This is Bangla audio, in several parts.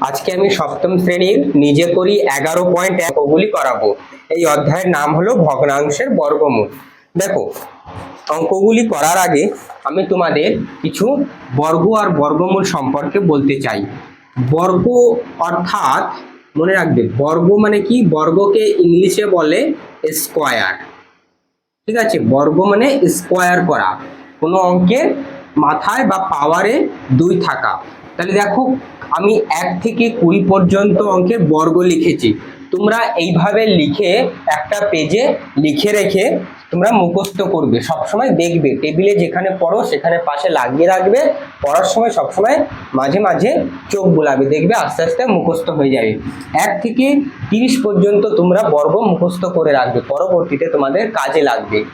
আজকে আমি সপ্তম শ্রেণির নিজে করি এগারো পয়েন্ট এক ওগুলি করাবো। এই অধ্যায়ের নাম হলো ভগ্নাংশের বর্গমূল। দেখো, অঙ্কগুলি করার আগে আমি তোমাদের কিছু বর্গ আর বর্গমূল সম্পর্কে বলতে চাই। বর্গ অর্থাৎ, মনে রাখবে, বর্গ মানে কি? বর্গকে ইংলিশে বলে স্কোয়ার ঠিক আছে? বর্গ মানে স্কোয়ার করা। কোনো অঙ্কের মাথায় বা পাওয়ারে দুই থাকা। তাহলে দেখো আমি এক থেকে কুড়ি পর্যন্ত অঙ্কের বর্গ লিখেছি। তোমরা এইভাবে লিখে একটা পেজে লিখে রেখে তোমরা মুখস্থ করবে। সবসময় দেখবে। টেবিলে যেখানে পড়ো, সেখানে পাশে লাগিয়ে রাখবে। পড়ার সময় সবসময় মাঝে মাঝে চোখ বোলাবে। দেখবে আস্তে আস্তে মুখস্থ হয়ে যাবে। এক থেকে তিরিশ পর্যন্ত তোমরা বর্গ মুখস্থ করে রাখবে। পরবর্তীতে তোমাদের কাজে লাগবে।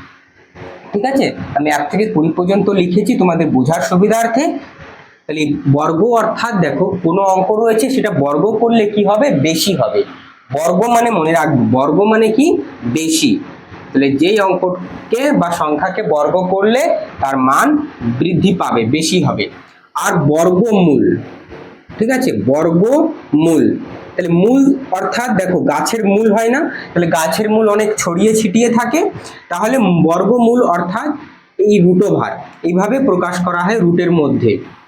ঠিক আছে? আমি এক থেকে কুড়ি পর্যন্ত লিখেছি। তোমাদের বোঝার সুবিধার্থে তাহলে বর্গ অর্থাৎ দেখো কোনো অঙ্ক রয়েছে, সেটা বর্গ করলে কি হবে? বেশি হবে। বর্গ মানে মনে রাখবে, বর্গ মানে কি? বেশি। তাহলে যেই অঙ্ককে বা সংখ্যাকে বর্গ করলে তার মান বৃদ্ধি পাবে, বেশি হবে। আর বর্গমূল, ঠিক আছে? বর্গমূল। তাহলে মূল অর্থাৎ দেখো গাছের মূল হয় না? তাহলে গাছের মূল অনেক ছড়িয়ে ছিটিয়ে থাকে। তাহলে বর্গমূল অর্থাৎ এই রুটোভার এইভাবে প্রকাশ করা হয় রুটের মধ্যে।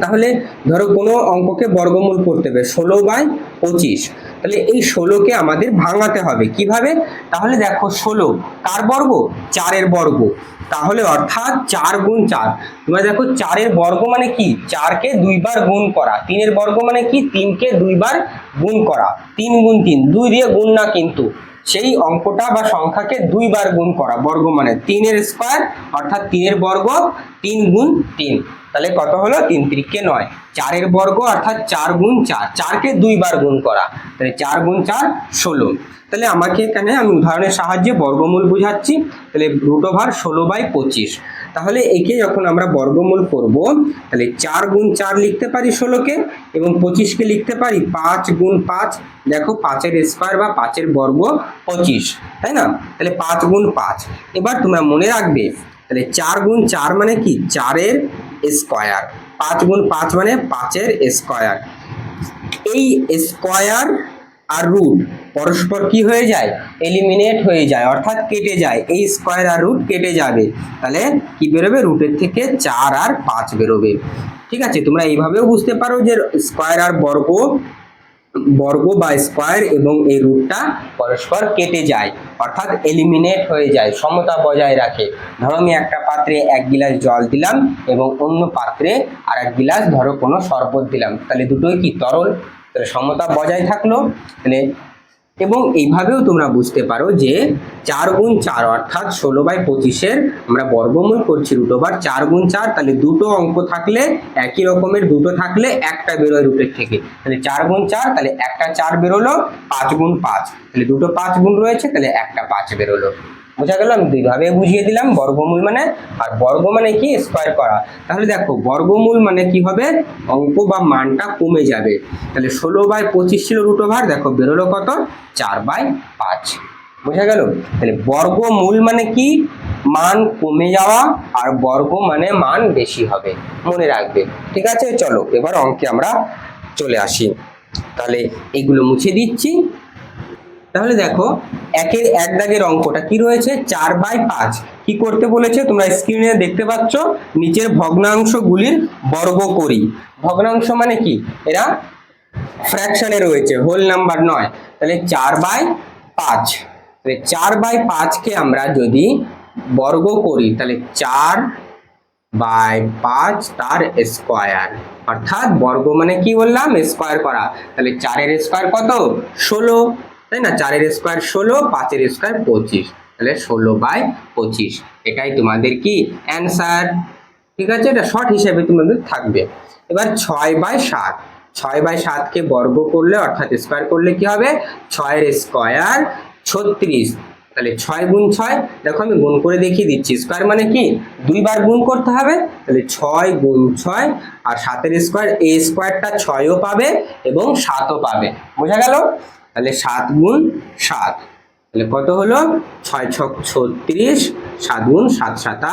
তাহলে ধরো কোনো অঙ্ককে বর্গমূল করতে হবে ষোলো বাই পঁচিশ। তাহলে এই ষোলোকে আমাদের ভাঙাতে হবে। কীভাবে? তাহলে দেখো ষোলো, কার বর্গ? চারের বর্গ। তাহলে অর্থাৎ চার গুণ চার। তোমরা দেখো চারের বর্গ মানে কি? চারকে দুইবার গুণ করা। তিনের বর্গ মানে কি? তিনকে দুইবার গুণ করা। তিন গুণ তিন, দুই দিয়ে গুণ না কিন্তু। সেই অঙ্কটা বা সংখ্যাকে দুইবার গুণ করা বর্গ মানে। তিনের স্কোয়ার অর্থাৎ তিনের বর্গ তিন গুণ তিন। তাহলে কত হলো? তিন তিরিকে নয়। চারের বর্গ অর্থাৎ চার গুণ চার। চারকে দুইবার গুণ করা। তাহলে চার গুণ চার, ষোলো। তাহলে আমাকে এখানে আমি উদাহরণের সাহায্যে বর্গমূল বুঝাচ্ছি। তাহলে রুট ওভার ষোলো বাই পঁচিশ। তাহলে একে যখন আমরা বর্গমূল করব, তাহলে চার গুণ চার লিখতে পারি ষোলোকে এবং পঁচিশকে লিখতে পারি পাঁচ গুণ পাঁচ। দেখো পাঁচের স্কোয়ার বা পাঁচের বর্গ পঁচিশ। তাই না? তাহলে পাঁচ গুণ পাঁচ। এবার তোমরা মনে রাখবে, তাহলে চার গুণ চার মানে কি? চারের স্কোয়ার পাঁচ গুণ পাঁচ মানে পাঁচের স্কোয়ার এই স্কোয়ার আর রুট পরস্পর কি হয়ে যায়? এলিমিনেট হয়ে যায়, অর্থাৎ কেটে যায়। এই স্কোয়ার আর রুট কেটে যাবে। তাহলে কি বেরোবে? রুটের থেকে চার আর পাঁচ বেরোবে। ঠিক আছে? তোমরা এইভাবেও বুঝতে পারো যে স্কোয়ার আর বর্গ বর্গ বা স্কোয়ার এবং এই রুটটা পরস্পর কেটে যায়, অর্থাৎ এলিমিনেট হয়ে যায়, সমতা বজায় রাখে। ধরো আমি একটা পাত্রে এক গিলাস জল দিলাম এবং অন্য পাত্রে আর এক গিলাস ধরো কোনো শরবত দিলাম। তাহলে দুটোই কি তরল? তাহলে সমতা বজায় থাকল, তাহলে এবং এইভাবেও তোমরা বুঝতে পারো যে চার গুণ চার অর্থাৎ ষোলো বাই পঁচিশের আমরা বর্গমূল করছি রুট ওভার চার গুণ চার, তাহলে দুটো অঙ্ক থাকলে একই রকমের, দুটো থাকলে একটা বেরোয় রুটের থেকে। তাহলে চার গুণ চার, তাহলে একটা চার বেরোলো, পাঁচ গুণ পাঁচ। তাহলে দুটো পাঁচ গুণ রয়েছে, তাহলে একটা পাঁচ বেরোলো। বোঝা গেল? আমি দুইভাবে বুঝিয়ে দিলাম, বর্গমূল মানে আর বর্গ মানে কি? স্কোয়ার করা। তাহলে দেখো, বর্গমূল মানে কি হবে? অঙ্ক বা মানটা কমে যাবে। তাহলে ষোলো বাই পঁচিশ ছিল রুট ওভার দেখো বেরোলো কত? চার বাই পাঁচ। বোঝা গেল? তাহলে বর্গমূল মানে কি? মান কমে যাওয়া, আর বর্গ মানে মান বেশি হবে। মনে রাখবে। ঠিক আছে? চলো, এবার অঙ্কে আমরা চলে আসি। তাহলে এগুলো মুছে দিচ্ছি। তাহলে দেখো একের এক দাগের অঙ্কটা কি রয়েছে? চার বাই পাঁচ। কি করতে বলেছে? তোমরা স্ক্রিনে দেখতে পাচ্ছ, নিচের ভগ্নাংশগুলির বর্গ করি ভগ্নাংশ মানে কি? এরা ফ্র্যাকশনে রয়েছে হোল নাম্বার নয়। তাহলে চার বাই পাঁচ। তাহলে চার বাই পাঁচকে আমরা যদি বর্গ করি তাহলে চার বাই পাঁচ তার স্কোয়ার অর্থাৎ বর্গ মানে কি বললাম? স্কোয়ার করা। তাহলে চারের স্কোয়ার কত? ষোলো। তাই না? চারের স্কোয়ার ষোলো, পাঁচের স্কোয়ার পঁচিশ। তাহলে ষোলো বাই পঁচিশ। এটাই তোমাদের কি? অ্যান্সার ঠিক আছে? এটা শর্ট হিসেবে তোমাদের থাকবে। এবার ছয় বাই সাত। ছয় বাই সাতকে বর্গ করলে, অর্থাৎ স্কোয়ার করলে কি হবে? ছয়ের স্কোয়ার ছত্রিশ। তাহলে ছয় গুণ ছয়, দেখো আমি গুণ করে দেখিয়ে দিচ্ছি। স্কোয়ার মানে কি? দুইবার গুণ করতে হবে। তাহলে ছয় গুণ ছয়, আর সাতের স্কোয়ার এ স্কোয়ারটা ছয়ও পাবে এবং সাতও পাবে। বোঝা গেল? তাহলে সাত গুণ সাত। তাহলে কত হলো? ছয় ছক ছত্রিশ, সাত গুণ সাত সাতা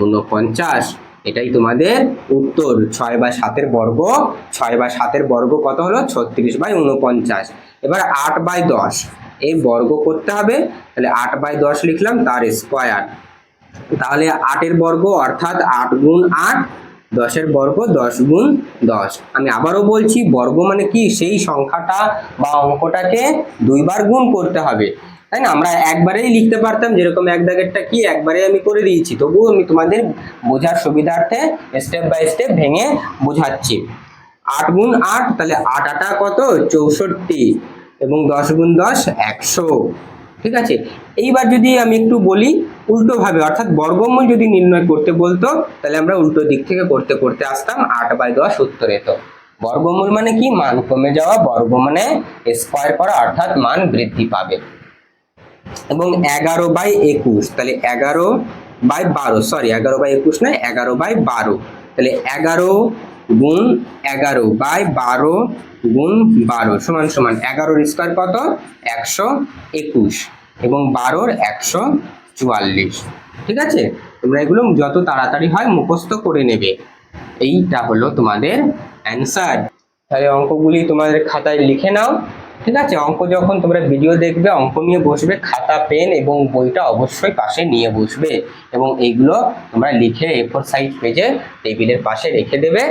উনপঞ্চাশ এটাই তোমাদের উত্তর। ছয় বা সাতের বর্গ, ছয় বা সাতের বর্গ কত হলো? ছত্রিশ বাই উনপঞ্চাশ এবার আট বাই দশ এই বর্গ করতে হবে। তাহলে আট বাই দশ লিখলাম তার স্কোয়ার তাহলে আটের বর্গ অর্থাৎ আট গুণ আট দশের বর্গ দশ গুণ দশ। আমি আবারও বলছি, বর্গ মানে কি? সেই সংখ্যাটা বা অঙ্কটাকে দুইবার গুণ করতে হবে। তাই না? আমরা একবারেই লিখতে পারতাম যেরকম এক দাগেরটা কি? একবারে আমি করে দিয়েছি। তবুও আমি তোমাদের বোঝার সুবিধার্থে স্টেপ বাই স্টেপ ভেঙে বোঝাচ্ছি। আট গুণ আট, তাহলে আট আটা কত? চৌষট্টি। এবং দশ গুণ দশ, একশো। ঠিক আছে? এইবার যদি আমি একটু বলি উল্টো ভাবে অর্থাৎ বর্গমূল যদি নির্ণয় করতে বলতো, তাহলে আমরা উল্টো দিক থেকে করতে করতে আসতাম আট বাই দশ উত্তরে। তো বর্গমূল মানে কি? মান কমে যাওয়া, বর্গ মানে স্কোয়ার করা, অর্থাৎ মান বৃদ্ধি পাবে। এবং এগারো বাই একুশ, তাহলে এগারো বাই বারো সরি এগারো বাই একুশ নয়, এগারো বাই বারো। তাহলে এগারো গুণ এগারো বাই বারো গুণ বারো। সমান সমান এগারোর স্কোয়ার কত? একশো একুশ এবং বারোর একশো চুয়াল্লিশ। ঠিক আছে? তোমরা এগুলো যত তাড়াতাড়ি হয় মুখস্থ করে নেবে। এইটা হলো তোমাদের অ্যান্সার তাহলে অঙ্কগুলি তোমাদের খাতায় লিখে নাও। ঠিক আছে? অঙ্ক যখন তোমরা ভিডিও দেখবে, অঙ্ক নিয়ে বসবে, খাতা, পেন এবং বইটা অবশ্যই পাশে নিয়ে বসবে এবং এইগুলো তোমরা লিখে এ ফোর সাইজ পেজে টেবিলের পাশে রেখে দেবে।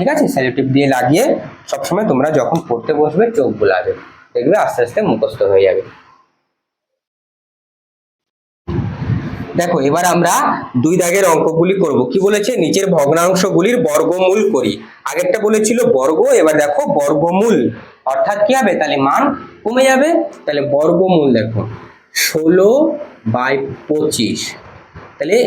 ঠিক আছে? সেলোটিপ দিয়ে লাগিয়ে সবসময় তোমরা যখন পড়তে বসবে, চোখ বুলাবে। দেখবে আস্তে আস্তে মুখস্থ হয়ে যাবে। দেখো, এবার আমরা দুই দাগের অঙ্কগুলি করব। কি বলেছে? নিচের ভগ্নাংশগুলির বর্গমূল করি। আগেরটা বলেছিল বর্গ, এবার দেখো বর্গমূল। অর্থাৎ কি হবে? তাহলে মান কমে যাবে। তাহলে বর্গমূল দেখো, ষোলো বাই পঁচিশ। তাহলে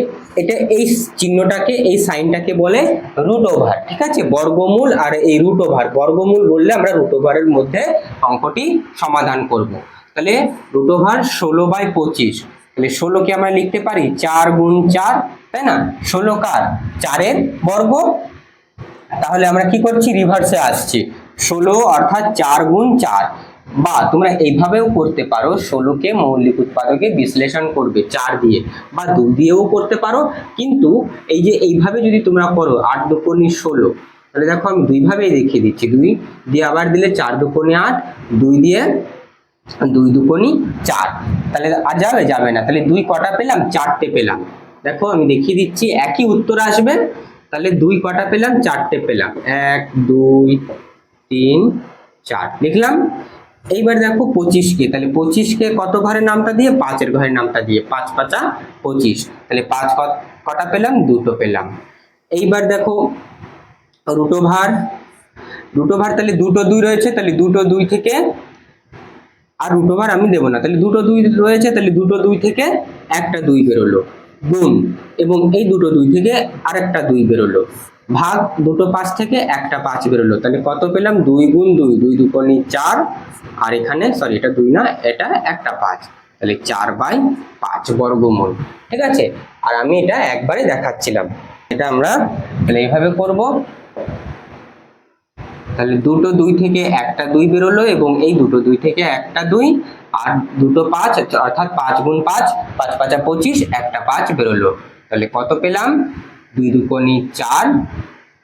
এটা এই চিহ্নটাকে, এই সাইনটাকে বলে রুট ওভার ঠিক আছে? বর্গমূল আর এই রুট ওভার বর্গমূল বললে আমরা রুট ওভারের মধ্যে অঙ্কটি সমাধান করব। তাহলে রুট ওভার ষোলো বাই পঁচিশ, তাহলে ষোলোকে আমরা লিখতে পারি চার গুণ চার, তাই না? ষোলো কার? চারের বর্গ। তাহলে আমরা কি করছি? রিভার্সে আসছি। ষোলো অর্থাৎ চার গুণ চার। বা তোমরা এইভাবেও করতে পারো, ষোলোকে মৌলিক উৎপাদকে বিশ্লেষণ করবে, চার দিয়ে, বা দু দিয়েও করতে পারো। কিন্তু এই যে এইভাবে যদি তোমরা করো, আট দুকোনি ষোলো, তাহলে দেখো আমি দুইভাবেই দেখিয়ে দিচ্ছি। দুই দিয়ে আবার দিলে চার দুকোনি আট, দুই দিয়ে দুই দুকোনি চার। তাহলে আর যাবে যাবে না। তাহলে দুই কটা পেলাম? চারটে পেলাম। দেখো আমি দেখিয়ে দিচ্ছি, একই উত্তর আসবে। তাহলে দুই কটা পেলাম, চারটে পেলাম। এক, দুই, তিন, চার। লিখলাম এইবার দেখো পঁচিশকে তাহলে পঁচিশকে কত ঘরের নামটা দিয়ে? পাঁচের ঘরের নামটা দিয়ে, পাঁচ পাঁচা পঁচিশ। তাহলে পাঁচ কটা পেলাম? দুটো পেলাম। এইবার দেখো রুটো ভার রুটো ভার তাহলে দুটো দুই রয়েছে, তাহলে দুটো দুই থেকে, আর দুটো বার আমি দেবো না, তাহলে দুটো দুই রয়েছে, তাহলে দুটো দুই থেকে একটা দুই বেরোলো। গুণ, এবং এই দুটো দুই থেকে আরেকটা দুই বেরোলো। ভাগ দুটো পাঁচ থেকে একটা পাঁচ বেরোলো। তাহলে কত পেলাম? দুই গুণ দুই দুই দুকোনি চার। আর এখানে সরি এটা দুই না, এটা একটা পাঁচ। তাহলে চার বাই পাঁচ বর্গমূল। ঠিক আছে? আর আমি এটা একবারে দেখাচ্ছিলাম। এটা আমরা তাহলে এইভাবে করব। তাহলে দুটো দুই থেকে একটা দুই বেরোলো এবং এই দুটো দুই থেকে একটা দুই, আর দুটো পাঁচ, অর্থাৎ পাঁচ গুণ পাঁচ পাঁচ পাঁচা পঁচিশ, একটা পাঁচ বেরোলো। তাহলে কত পেলাম? দুই দুকোনি চার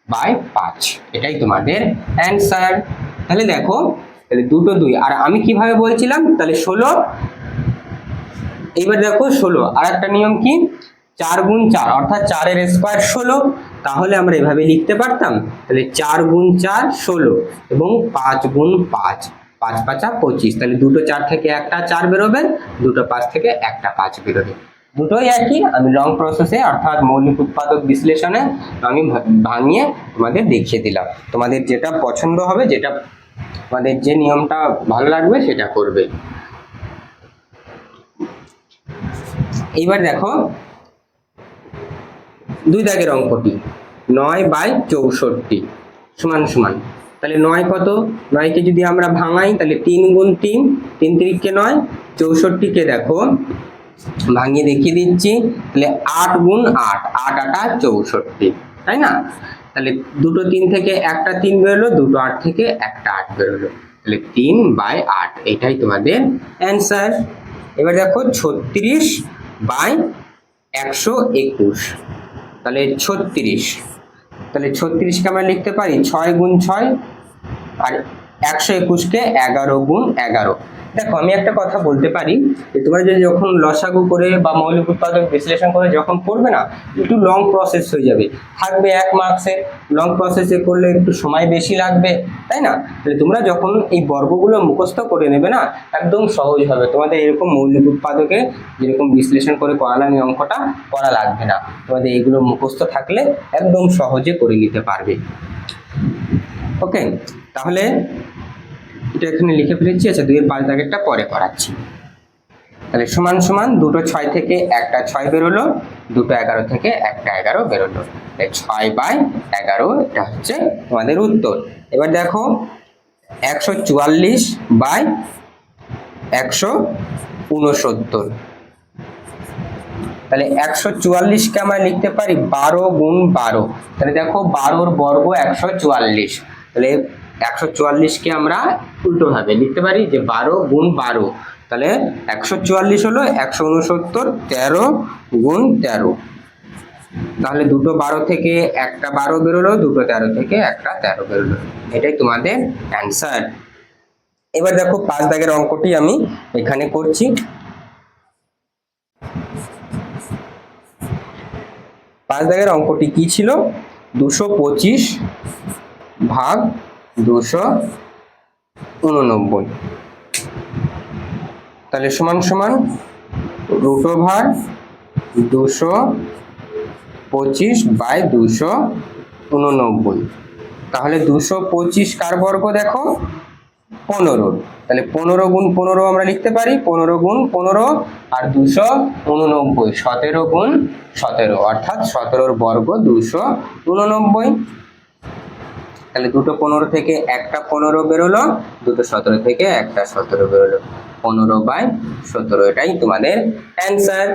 বাই পাঁচ। এটাই তোমাদের অ্যান্সার তাহলে দেখো, তাহলে দুটো দুই। আর আমি কীভাবে বলছিলাম? তাহলে ষোলো, এইবার দেখো ষোলো। আর একটা নিয়ম কি? চার গুণ চার, অর্থাৎ চারের স্কোয়ার ষোলো। তাহলে আমরা এভাবে লিখতে পারতাম? তাহলে চার গুণ চার, ষোলো। এবং পাঁচ গুণ পাঁচ। পাঁচ পাঁচা পঁচিশ। তাহলে দুটো চার থেকে একটা চার বেরোবে, দুটো পাঁচ থেকে একটা পাঁচ বেরোবে। দুটোই একই। আমি লং প্রসেসে অর্থাৎ মৌলিক উৎপাদক বিশ্লেষণে আমি ভাঙিয়ে তোমাদের দেখিয়ে দিলাম। তোমাদের যেটা পছন্দ হবে, যেটা তোমাদের যে নিয়মটা ভালো লাগবে, সেটা করবে। এইবার দেখো, দুই দাগের অঙ্কটি নয় বাই চৌষট্টি। সমান সমান। তাহলে নয় কত? নয়কে যদি আমরা ভাঙাই, তাহলে তিন গুণ তিন তিন তিরিককে নয়, চৌষট্টিকে দেখো ভাঙিয়ে দেখিয়ে দিচ্ছি। তাহলে আট গুণ আট আট আটা চৌষট্টি, তাই না? তাহলে দুটো তিন থেকে একটা তিন বেরোলো, দুটো আট থেকে একটা আট বেরোলো। তাহলে তিন বাই আট, এটাই তোমাদের অ্যান্সার এবার দেখো ছত্রিশ বাই একশো একুশ, তাহলে ছত্রিশ। তাহলে ছত্রিশকে আমরা লিখতে পারি ছয় গুণ ছয়, আর একশো একুশকে এগারো গুণ এগারো। দেখো, আমি একটা কথা বলতে পারি যে তোমরা যদি যখন লসাগু করে বা মৌলিক উৎপাদক বিশ্লেষণ করে যখন করবে না, একটু লং প্রসেস হয়ে যাবে। থাকবে এক মার্কসে লং প্রসেসে করলে একটু সময় বেশি লাগবে, তাই না? তাহলে তোমরা যখন এই বর্গগুলো মুখস্থ করে নেবে না, একদম সহজ হবে। তোমাদের এরকম মৌলিক উৎপাদকে যেরকম বিশ্লেষণ করে করালাম অঙ্কটা করা লাগবে না। তোমাদের এইগুলো মুখস্থ থাকলে একদম সহজে করে নিতে পারবে। ওকে তাহলে এটা এখানে লিখে ফেলেছি আচ্ছা দুইয়ের পাঁচ দাগেরটা পরে করাচ্ছি। তাহলে সমান সমান দুটো ছয় থেকে একটা ছয় বেরোলো, দুটো এগারো থেকে একটা এগারো বেরোলো। ছয় বাই এগারো, এটা হচ্ছে তোমাদের উত্তর। এবার দেখো, একশো চুয়াল্লিশ বাই একশো উনসত্তর তাহলে একশো চুয়াল্লিশকে আমরা লিখতে পারি বারো গুণ বারো। তাহলে দেখো, বারোর বর্গ একশো চুয়াল্লিশ। তাহলে একশো চুয়াল্লিশকে আমরা উল্টোভাবে লিখতে পারি যে বারো গুণ বারো। তাহলে একশো চুয়াল্লিশ হলো একশো উনসত্তর, তেরো গুণ তেরো। তাহলে দুটো বারো থেকে একটা বারো বেরোলো, দুটো তেরো থেকে একটা তেরো বেরোলো। এটাই তোমাদের অ্যান্সার এবার দেখো পাঁচ দাগের অঙ্কটি আমি এখানে করছি। পাঁচ দাগের অঙ্কটি কি ছিল? দুশো পঁচিশ ভাগ দুশো উননব্বই। তাহলে সমান সমান রুট ওভার দুশো পঁচিশ বাই দুশো উননব্বই। তাহলে দুশো পঁচিশ কার বর্গ দেখো? পনেরো। তাহলে পনেরো গুণ পনেরো আমরা লিখতে পারি, পনেরো গুণ পনেরো আর দুশো উননব্বই, সতেরো গুণ সতেরো। অর্থাৎ সতেরোর বর্গ দুশো উননব্বই। তাহলে দুটো পনেরো থেকে একটা পনেরো বেরোলো, দুটো সতেরো থেকে একটা সতেরো বেরোলো। পনেরো বাই সতেরো এটাই তোমাদের অ্যান্সার